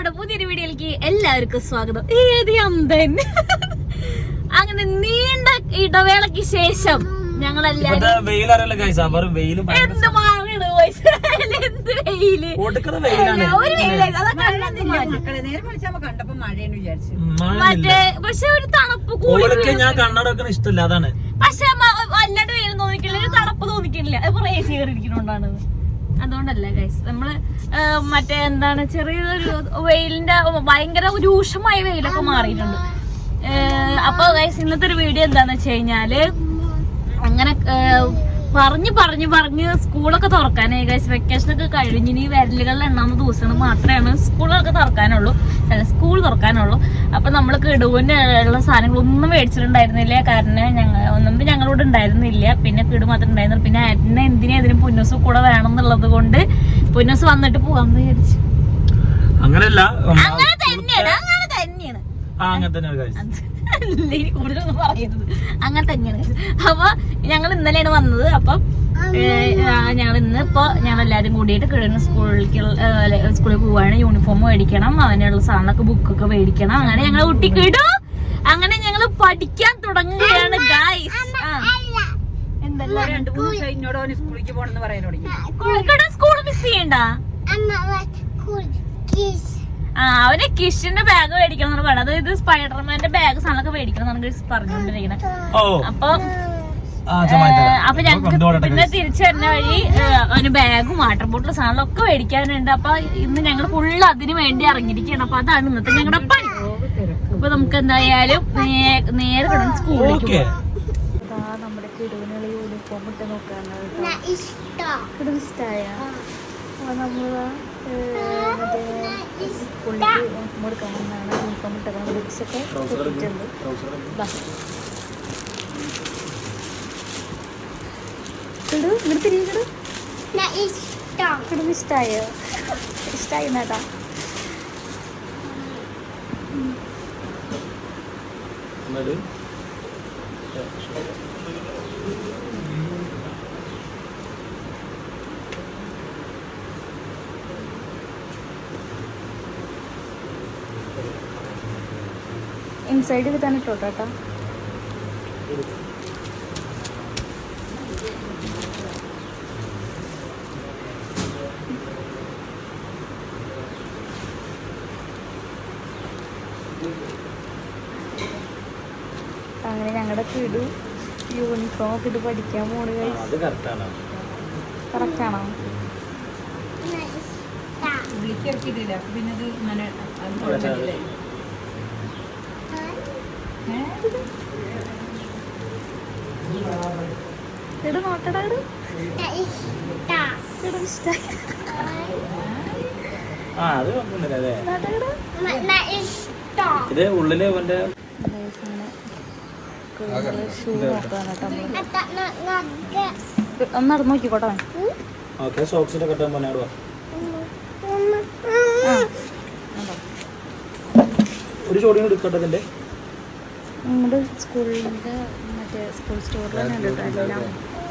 നമ്മുടെ പുതിയൊരു വീഡിയോയിലേക്ക് എല്ലാവർക്കും സ്വാഗതം. ഏത് അന്തൻ അങ്ങനെ നീണ്ട ഇടവേളക്ക് ശേഷം ഞങ്ങൾ മഴയില്ല മറ്റേ പക്ഷെ ഒരു തണുപ്പ് ഞാൻ കണ്ണട വെക്കണ ഇഷ്ടമില്ല അതാണ്. പക്ഷെ വല്ലാണ്ട് വെയിൽ തോന്നിക്കില്ല ഒരു തണുപ്പ് തോന്നിക്കില്ല ഇപ്പൊ എ സി കയറിയിരിക്കണോണ്ടാണ് അതുകൊണ്ടല്ല ഗൈസ് നമ്മൾ മറ്റേ എന്താണ് ചെറിയൊരു വെയിലിന്റെ ഭയങ്കര രൂക്ഷമായ വെയിലൊക്കെ മാറിയിട്ടുണ്ട്. അപ്പോൾ അപ്പൊ ഗൈസ് ഇന്നത്തെ ഒരു വീഡിയോ എന്താന്ന് വെച്ച് കഴിഞ്ഞാൽ അങ്ങനെ പറഞ്ഞു പറഞ്ഞു പറഞ്ഞ് സ്കൂളൊക്കെ തുറക്കാനായി ഗൈസ് വെക്കേഷൻ ഒക്കെ കഴിഞ്ഞ് ഇനി വിരലുകളിൽ എണ്ണാവുന്ന ദിവസങ്ങൾ മാത്രമാണ് സ്കൂളൊക്കെ തുറക്കാനുള്ളൂ. സ്കൂൾ തുറക്കാനുള്ളൂ. അപ്പൊ നമ്മൾ കിടുവിനുള്ള സാധനങ്ങളൊന്നും മേടിച്ചിട്ടുണ്ടായിരുന്നില്ല. കാരണം ഞങ്ങൾ ഒന്നും ഞങ്ങളോട് ഉണ്ടായിരുന്നില്ല. പിന്നെ കിടു മാത്രം ഉണ്ടായിരുന്നു പിന്നെ എന്നെ എന്തിനും ഇതിന് പുന്നൂസ് കൂടെ വേണം എന്നുള്ളത് കൊണ്ട് പുന്നൂസ് വന്നിട്ട് പോകാമെന്ന് വിചാരിച്ചു. അങ്ങനെയല്ല അങ്ങനെ തന്നെയാണ് അങ്ങനെ തന്നെയാണ്. ആ അങ്ങനെ തന്നെ ഇനി കൂടുതലൊന്നും അങ്ങനെ തന്നെയാണ്. അപ്പൊ ഞങ്ങൾ ഇന്നലെയാണ് വന്നത്. അപ്പം ഞങ്ങൾ ഇന്ന് ഇപ്പൊ ഞങ്ങൾ എല്ലാരും കൂടിയിട്ട് കിഴങ്ങ് സ്കൂളിലേക്ക് സ്കൂളിൽ പോവാണ്. യൂണിഫോം മേടിക്കണം. അവനുള്ള സാധനമൊക്കെ ബുക്കൊക്കെ മേടിക്കണം. അങ്ങനെ ഞങ്ങൾ കുട്ടി കിടും അങ്ങനെ ഞങ്ങൾ പഠിക്കാൻ തുടങ്ങുകയാണ് ഗായ്സ് സ്കൂൾ മിസ് ചെയ്യണ്ട? ആ അവന് കിഷിന്റെ ബാഗ് മേടിക്കണം എന്ന് പറഞ്ഞത്. അതായത് സ്പൈഡർമാന്റെ ബാഗ് സാധനമൊക്കെ മേടിക്കണം എന്നാണ് പറഞ്ഞുകൊണ്ടിരിക്കുന്നത് ഓ. അപ്പൊ അപ്പൊ ഞങ്ങൾക്ക് പിന്നെ തിരിച്ചു വരുന്ന വഴി അവന് ബാഗും വാട്ടർ ബോട്ടിൽ സാധനങ്ങളൊക്കെ മേടിക്കാനുണ്ട്. അപ്പൊ ഇന്ന് ഞങ്ങൾ ഫുള്ള് അതിന് വേണ്ടി ഇറങ്ങിയിരിക്കുകയാണ്. അപ്പൊ അതാണ് ഇന്നത്തെ ഞങ്ങളുടെ പണി. അപ്പൊ നമുക്ക് എന്തായാലും നേരെ കിടന്ന് സ്കൂളിലേക്ക് ഓക്കെ. നമ്മുടെ കിടുവിനുള്ള യൂണിഫോം ഇട്ട് ഇഷ്ടമായ നമ്മൾ സ്കൂളിലേക്ക് യൂണിഫോം എടുക്കാമെന്നാണ് യൂണിഫോം ഇട്ടേക്കണം ബുക്സ് ഒക്കെ കിട്ടിയിട്ടുണ്ട്. കിടു ഇങ്ങോട്ട് തിരികെ കിടു കിടു ഇഷ്ടായോ ഇഷ്ടായി നേട്ടാ ഇൻസൈഡ് ഇത് തന്നെ ഇട്ടോട്ടാ അങ്ങനെ ഞങ്ങളുടെ കിടു യൂണിഫോം ഒക്കെ ഇട്ട് പഠിക്കാൻ പോണ് അത് കറക്റ്റാണ് കറക്റ്റാണോ വിളിക്ക് ഇറക്കിയിട്ടില്ല. അപ്പൊ പിന്നെ ഇത് ഇങ്ങനെ നോട്ടടാ ഇഷ്ടായി ഇത് ഉള്ളിൽ നമ്മൾ ഒന്ന് നടന്നു നോക്കിക്കോട്ടെ. ഓക്കെ സോക്സിന്റെ കെട്ടാൻ പറഞ്ഞാടുവാ ഒരു ചോടിയും എടുക്കട്ടെ ഇതിന്റെ? നമ്മുടെ സ്കൂളിന്റെ മറ്റേ സ്കൂൾ സ്റ്റോറിലാണ് കേട്ടോ എല്ലാം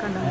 കണ്ടോ?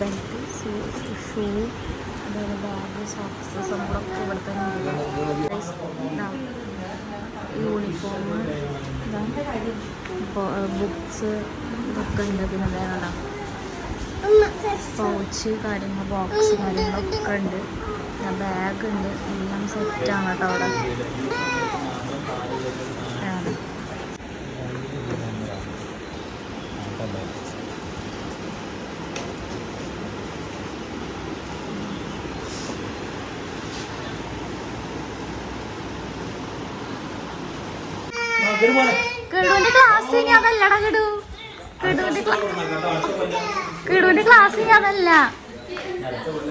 ബെൽറ്റ് ഷൂ അതേപോലെ ബാഗ് സോക്സ് സംഭവമൊക്കെ ഇവിടെ തന്നെ യൂണിഫോം ബുക്സ് ഇതൊക്കെ ഉണ്ട്. പിന്നെ വേറെ പൗച്ച് കാര്യങ്ങൾ ബോക്സ് കാര്യങ്ങളൊക്കെ ഉണ്ട് ബാഗ് ഉണ്ട്. എല്ലാം സെറ്റാണ് കേട്ടോ അവിടെ. കിടുവിന്റെ ക്ലാസ് ഇനി അതല്ലടാ കിടു കിടുവിന്റെ കിടുവിന്റെ ക്ലാസ് അതല്ല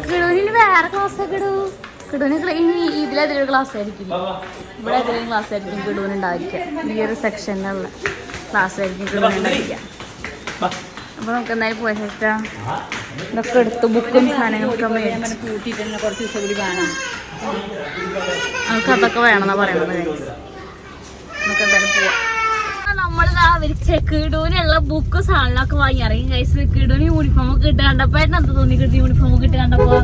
കിടുവിന് വേറെ ക്ലാസ് കിടു കിടുവിന് ക്ല- ഇനി ഇതിലേതൊരു ക്ലാസ് ആയിരിക്കും. ഇവിടെ എതിരൊരു ക്ലാസ് ആയിരിക്കും കിടുവിന് ഉണ്ടായിരിക്കുക. ഈ ഒരു സെക്ഷനിലുള്ള ക്ലാസ് ആയിരിക്കും കിടുവിന് ഉണ്ടായിരിക്കുക. അപ്പൊ നമുക്ക് എന്തായാലും പോയ ശേഷം ഇതൊക്കെ എടുത്തു ബുക്കും സാധനങ്ങളൊക്കെ നമുക്ക് അതൊക്കെ വേണമെന്നാ പറയണത്. നമുക്ക് എന്തായാലും പോവാം. നമ്മളിതാ അവർക്ക് കിടൂനുള്ള ബുക്ക് സാധനങ്ങളൊക്കെ വാങ്ങി. ഇറങ്ങി കൈസ് കിടൂന് യൂണിഫോം ഒക്കെ ഇട്ട് കണ്ടപ്പോ എന്ത് തോന്നി കിട്ടി യൂണിഫോം ഒക്കെ ഇട്ട് കണ്ടപ്പോ?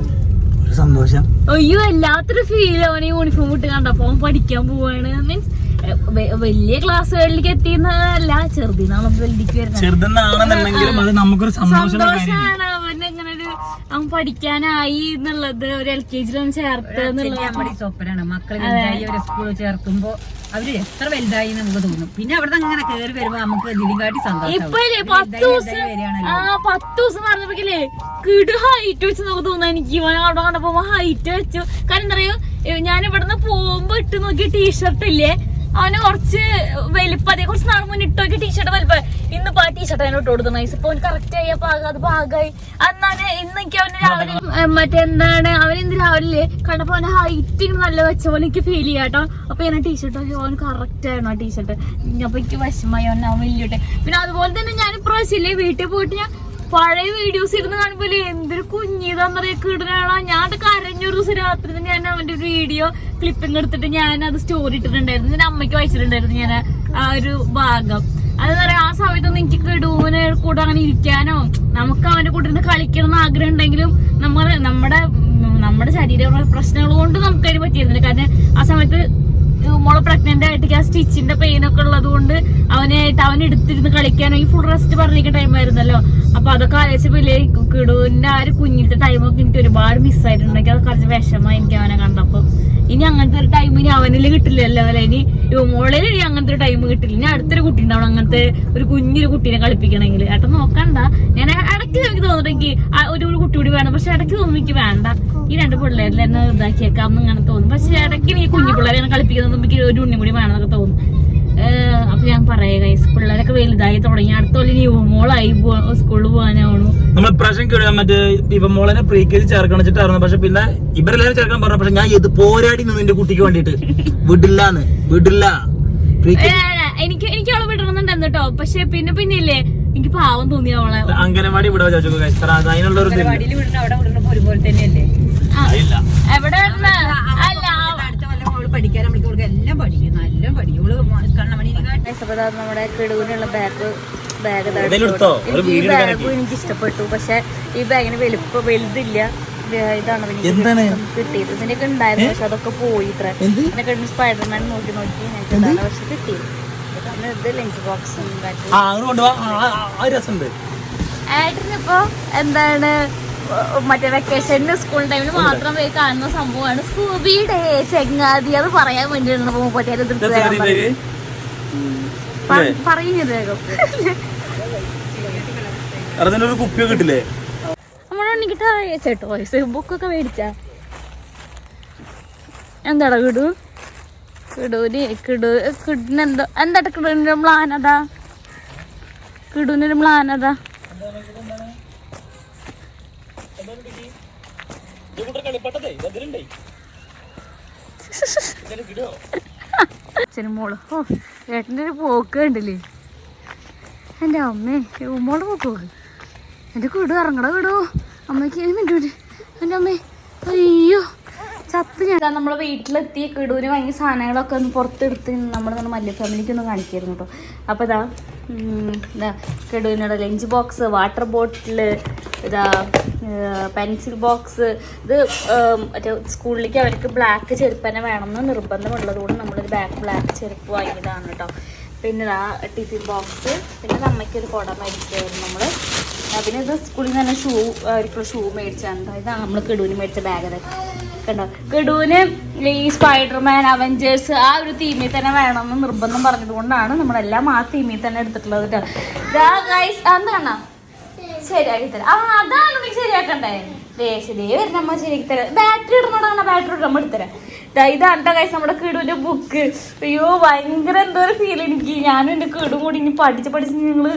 ഒരു സന്തോഷം. അയ്യോ എല്ലാത്തൊരു ഫീൽ അവന് യൂണിഫോം ഇട്ട് കണ്ടപ്പോ. അവൻ പഠിക്കാൻ പോവാണ്. മീൻസ് വലിയ ക്ലാസ്സുകളിലേക്ക് എത്തിയെന്നല്ല വലിക്ക് വരുന്നത്. അത് നമുക്കൊരു സന്തോഷമാണ് അവൻ ഇങ്ങനെ ഒരു അവൻ പഠിക്കാനായി എന്നുള്ളത്. ഒരു എൽ കെ ജിയിലും ചേർത്ത് എന്നുള്ളത് നമ്മുടെ സ്വപ്നാണ്. മക്കളെ സ്കൂളിൽ ചേർക്കുമ്പോ അവർ എത്ര വലുതായി നമുക്ക് തോന്നും. പിന്നെ അവിടെ അങ്ങനെ കയറി വരുമ്പോ നമുക്ക് ഇതിലും കാട്ടി സന്തോഷം പത്ത് ദിവസം ആ പത്ത് ദിവസം പറഞ്ഞപ്പോഴേ കിട് ഹൈറ്റ് വെച്ച് നമുക്ക് തോന്നാ എനിക്ക് അവിടെ കണ്ടപ്പോ ഹൈറ്റ് വെച്ചു. കാരണം എന്താ ഞാൻ ഇവിടുന്ന് പോകുമ്പോ ഇട്ട് നോക്കിയ ടീഷർട്ട് ഇല്ലേ? അവന് കുറച്ച് വലിപ്പം അതെ കുറച്ച് നാൾ മുന്നേ ഇട്ട് നോക്കിയ ടീഷർട്ട് വലിപ്പം. ഇന്നിപ്പോ ആ ടീഷർട്ട് അതിന് ഇട്ട് കൊടുത്തു നൈസ് ഇപ്പൊ കറക്റ്റ് ആയി. അപ്പൊ അത് ഭാഗമായി. അന്നാണ് ഇന്ന് എനിക്ക് അവന് രാവിലെ ഏ, മറ്റേ എന്താണ്? അവൻ ഇന്ന് രാവിലെ കണ്ടപ്പോ അവന്റെ ഹൈറ്റ് നല്ല വെച്ച പോലെ എനിക്ക് ഫീൽ ചെയ്യാട്ടോ അപ്പൊ ഞാൻ ടീഷർട്ട് അവൻ കറക്റ്റ് ആയിരുന്നു ആ ടീഷർട്ട് അപ്പൊ എനിക്ക് വിഷമായി അവൻ അവൻ പിന്നെ അതുപോലെ തന്നെ ഞാൻ ഇപ്രാവശ്യമില്ലേ വീട്ടിൽ പോയിട്ട് ഞാൻ പഴയ വീഡിയോസ് ഇരുന്ന് കാണുമ്പോൾ എന്തൊരു കുഞ്ഞിതാന്ന് പറയാ കിടനാണോ ഞാൻ കരഞ്ഞൊരു ദിവസം രാത്രി ഞാൻ അവന്റെ ഒരു വീഡിയോ ക്ലിപ്പിംഗ് എടുത്തിട്ട് ഞാൻ അത് സ്റ്റോറി ഇട്ടിട്ടുണ്ടായിരുന്നു. ഞാൻ അമ്മയ്ക്ക് വായിച്ചിട്ടുണ്ടായിരുന്നു ഞാൻ ആ ഒരു ഭാഗം. അതെന്ന് പറയാ ആ സമയത്തൊന്നും എനിക്ക് കിടൂവിനെ കൂടെ അങ്ങനെ ഇരിക്കാനോ നമുക്ക് അവന്റെ കൂടെ ഇരുന്ന് കളിക്കണം എന്ന് ആഗ്രഹം ഉണ്ടെങ്കിലും നമ്മൾ നമ്മുടെ നമ്മുടെ ശരീര പ്രശ്നങ്ങൾ കൊണ്ട് നമുക്കതിന് പറ്റിയിരുന്നില്ല. കാരണം ആ സമയത്ത് മോളെ പ്രഗ്നന്റ് ആയിട്ട് ആ സ്റ്റിച്ചിന്റെ പെയിൻ ഒക്കെ ഉള്ളത് കൊണ്ട് അവനായിട്ട് അവൻ എടുത്തിരുന്ന് കളിക്കാനോ ഈ ഫുൾ റെസ്റ്റ് പറഞ്ഞിരിക്കുന്ന ടൈം ആയിരുന്നല്ലോ. അപ്പൊ അതൊക്കെ വലിയ കിടുവിന്റെ ആ ഒരു കുഞ്ഞിലത്തെ ടൈമൊക്കെ എനിക്ക് ഒരുപാട് മിസ്സായിട്ടുണ്ടെങ്കിൽ അത് കുറച്ച് വിഷമായി എനിക്ക് അവനെ കണ്ടപ്പോ. ഇനി അങ്ങനത്തെ ഒരു ടൈം ഇനി അവനിൽ കിട്ടില്ലല്ലോ അല്ലെ? ഇനി മോളിൽ ഇനി അങ്ങനത്തെ ഒരു ടൈം കിട്ടില്ല. ഇനി അടുത്തൊരു കുട്ടി ഉണ്ടാവണം അങ്ങനത്തെ ഒരു കുഞ്ഞൊരു കുട്ടീനെ കളിപ്പിക്കണമെങ്കിൽ ഏട്ടൻ നോക്കണ്ട. ഞാൻ ഇടയ്ക്ക് എനിക്ക് തോന്നിട്ടെങ്കിൽ ഒരു ഒരു കുട്ടി കൂടി വേണം. പക്ഷെ ഇടയ്ക്ക് തോന്നുന്നു എനിക്ക് വേണ്ട. ഈ രണ്ട് പിള്ളേരിൽ തന്നെ ഇതാക്കിയേക്കാം എന്ന് അങ്ങനെ തോന്നും. പക്ഷെ ഇടയ്ക്ക് എനിക്ക് കുഞ്ഞു പിള്ളേരെ കളിപ്പിക്കുന്നത് എനിക്ക് ഒരു ഉണ്ണി കൂടി വേണമെന്നൊക്കെ തോന്നും. ഏഹ് അപ്പൊ ഞാൻ പറയാ ഗൈസ് പിള്ളേരൊക്കെ വലുതായി തുടങ്ങി. അടുത്തോളം ഇനി മോളായി സ്കൂളിൽ പോകാനാവണു നമ്മൾ പ്രാവശ്യം മറ്റേ ഇവ മോളനെ പ്രീ കെ ജി ചേർക്കണം വെച്ചിട്ടായിരുന്നു. പക്ഷെ പിന്നെ ഇവരെല്ലാരും ചേർക്കാൻ പറഞ്ഞു. പക്ഷെ ഞാൻ ഇത് പോരാടി നിന്ന് എന്റെ കുട്ടിക്ക് വേണ്ടിട്ട് വിടില്ലാന്ന് വിടില്ല. എനിക്ക് എനിക്ക് അവളെ വിടണമെന്നുണ്ടെന്ന് കേട്ടോ പക്ഷെ പിന്നെ പിന്നെ ഇല്ലേ എനിക്ക് പാവം തോന്നി അവളെ. അംഗനവാടി വിടാൻ ചോദിച്ചു അതിനുള്ള ഒരു അവിടെ ഒരുപോലെ തന്നെയല്ലേ ആ, അതില്ല എവിടെ ഇരുന്ന്? അല്ല അടുത്ത കൊല്ലം അവൾ പഠിക്കാൻ നമ്മൾക്ക് കൊടുക്കുക എല്ലാം പഠിക്കും നല്ല പഠിക്കും അവൾ കണ്ണമണിനെ നമ്മുടെ കിടുവിനുള്ള ബാഗ് ബാഗ് ഈ ബാഗും എനിക്ക് ഇഷ്ടപ്പെട്ടു പക്ഷെ ഈ ബാഗിന് വലുപ്പ വലുതില്ല. ഇത് ഇതാണ്? കിട്ടിയത്. ഇതിനൊക്കെ ഉണ്ടായിരുന്നു. പക്ഷെ അതൊക്കെ പോയി ഇത്ര? സ്പൈഡർമാൻ നോക്കി നോക്കി ഞങ്ങൾക്ക് ഇതാണ് പക്ഷെ പിന്നെ ഇത് ലഞ്ച് ബോക്സ് ഏട്ടനിപ്പോ എന്താണ് മറ്റേ വെക്കേഷന് സ്കൂൾ ടൈമിൽ മാത്രം പോയി കാണുന്ന സംഭവമാണ് സ്കൂബിയുടെ ചെങ്ങാതി. അത് പറയാൻ വേണ്ടി മുപ്പത്തിയാറ് തൃപ്തി പറയുന്നത് വേഗം അതിനൊരു കുപ്പിയൊക്കെ കിട്ടില്ലേ നമ്മളുണ്ടെങ്കിട്ടാ ചേട്ടോ. വയസ്സ് ബുക്കൊക്കെ മേടിച്ച. എന്താടാ കിടു? കിടൂന് കിടു കിടുനെന്തോ എന്താ കിടുവിന്റെ പ്ലാൻ അതാ? കിടുവിന്റെ പ്ലാൻ അതാ? അച്ഛനും മോളും. ഓ ഏട്ടന്റെ ഒരു പോക്ക് കണ്ടില്ലേ? എന്റെ അമ്മേ ഉമ്മോടെ പോക്ക് നോക്ക്. എന്റെ കൂട് ഇറങ്ങട കിടു അമ്മയ്ക്ക് മിണ്ടൂര് എന്റെ അമ്മേ അയ്യോ ചത്ത് ഞാൻ. നമ്മളെ വീട്ടിലെത്തി കിടൂര് വാങ്ങിയ സാധനങ്ങളൊക്കെ ഒന്ന് പുറത്തെടുത്ത് നമ്മൾ നമ്മുടെ മല്യ ഫാമിലിക്ക് ഒന്ന് കാണിക്കായിരുന്നു കേട്ടോ അപ്പോൾ ഇതാ ഇതാ കിടൂരിനോട് ലഞ്ച് ബോക്സ് വാട്ടർ ബോട്ടിൽ ഇതാ പെൻസിൽ ബോക്സ്. ഇത് മറ്റേ സ്കൂളിലേക്ക് അവർക്ക് ബ്ലാക്ക് ചെരുപ്പ് തന്നെ വേണമെന്ന് നിർബന്ധമുള്ളത് കൊണ്ട് നമ്മളൊരു ബാക്ക് ബ്ലാക്ക് ചെരുപ്പ് വാങ്ങിയതാണ് കേട്ടോ പിന്നെ ഇതാ ടിഫിൻ ബോക്സ് പിന്നെ അമ്മയ്ക്കൊരു കുട മേടിച്ചായിരുന്നു നമ്മൾ പിന്നെ ഇത് സ്കൂളിൽ നിന്ന് തന്നെ ഷൂ അവർക്കുള്ള ഷൂ മേടിച്ചാണ്. ഇതാണ് നമ്മൾ കിടൂന് മേടിച്ച ബാഗ് കണ്ടോ? കിടൂന് ഈ സ്പൈഡർമാൻ അവഞ്ചേഴ്സ് ആ ഒരു തീമിൽ തന്നെ വേണമെന്ന് നിർബന്ധം പറഞ്ഞതുകൊണ്ടാണ് നമ്മളെല്ലാം ആ തീമിൽ തന്നെ എടുത്തിട്ടുള്ളത് കേട്ടോ ഇതാ ഗൈസ് ശരിയാക്കി തരാം. ആ അതാണ് നീ ശരിയാക്കണ്ടേ? ദേ ശരി വരുന്ന അമ്മ ശരിയാക്കി തരാം. ബാറ്ററി ഇടുന്നോടാണ് ബാറ്ററി ഇടുമ്പോൾ എടുത്തരാം ദാ ഇതാണ് guys നമ്മുടെ കിടുവിന്റെ ബുക്ക് അയ്യോ ഭയങ്കര എന്തോ ഒരു ഫീൽ എനിക്ക്. ഞാനും എന്റെ കിടും കൂടി ഇനി പഠിച്ച് പഠിച്ച് ഞങ്ങൾ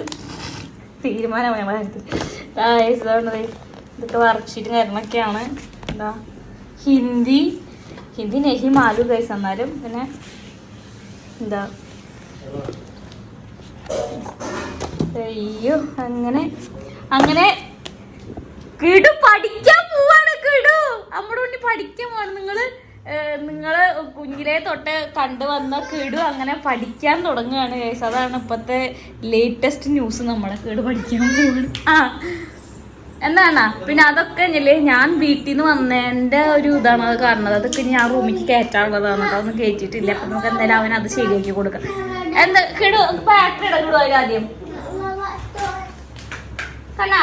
തീരുമാനമായി ഞങ്ങളുടെ കാര്യത്തിൽ. ഇതൊക്കെ വർക്ക്ഷീറ്റും കാര്യങ്ങളൊക്കെയാണ്. എന്താ ഹിന്ദി ഹിന്ദി നെഹി മാലു ഗൈസ് എന്നാലും പിന്നെ എന്താ? അയ്യോ അങ്ങനെ അങ്ങനെ കിടു പഠിക്കാൻ പോവാണ് കിടു. നമ്മുടെ ഉണ്ണി പഠിക്കാൻ പോവാണ്. നിങ്ങൾ നിങ്ങൾ കുഞ്ഞിലെ തൊട്ട് കണ്ടു വന്ന കിടു അങ്ങനെ പഠിക്കാൻ തുടങ്ങുകയാണ് ഗൈസ് അതാണ് ഇപ്പത്തെ ലേറ്റസ്റ്റ് ന്യൂസ് നമ്മളെ കിടു പഠിക്കാൻ പോവാണ്. ആ എന്താണാ? പിന്നെ അതൊക്കെ ഇല്ലേ ഞാൻ വീട്ടിൽ നിന്ന് വന്നതിന്റെ ഒരു ഇതാണ് അത് കാരണം അതൊക്കെ ഞാൻ റൂമിലേക്ക് കയറ്റാനുള്ളതാണ്. അതൊന്നും കയറ്റിയിട്ടില്ല. അപ്പം നമുക്ക് എന്തായാലും അവനത് ശരിയാക്കി കൊടുക്കാം. എന്താ കിടു ബാറ്ററി ഇടകിടുക ആദ്യം. കണ്ണാ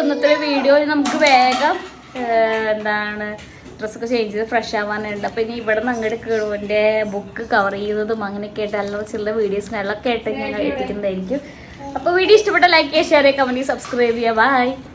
ഇന്നത്തെ വീഡിയോ നമുക്ക് വേഗം എന്താണ് ഡ്രസ്സൊക്കെ ചേഞ്ച് ചെയ്ത് ഫ്രഷ് ആവാനുണ്ട് അപ്പം ഇനി ഇവിടെ നിന്ന് അങ്ങോട്ട് കേളുവിന്റെ ബുക്ക് കവർ ചെയ്തതും അങ്ങനെയൊക്കെ ആയിട്ട് അല്ലറ ചില വീഡിയോസിനെല്ലാം ആയിട്ട് ഞാൻ എത്തിക്കുന്നതായിരിക്കും അപ്പോൾ വീഡിയോ ഇഷ്ടപ്പെട്ട ലൈക്ക് ചെയ്യുക ഷെയർ ചെയ്യുക കമന്റ് സബ്സ്ക്രൈബ് ചെയ്യുക. ബൈ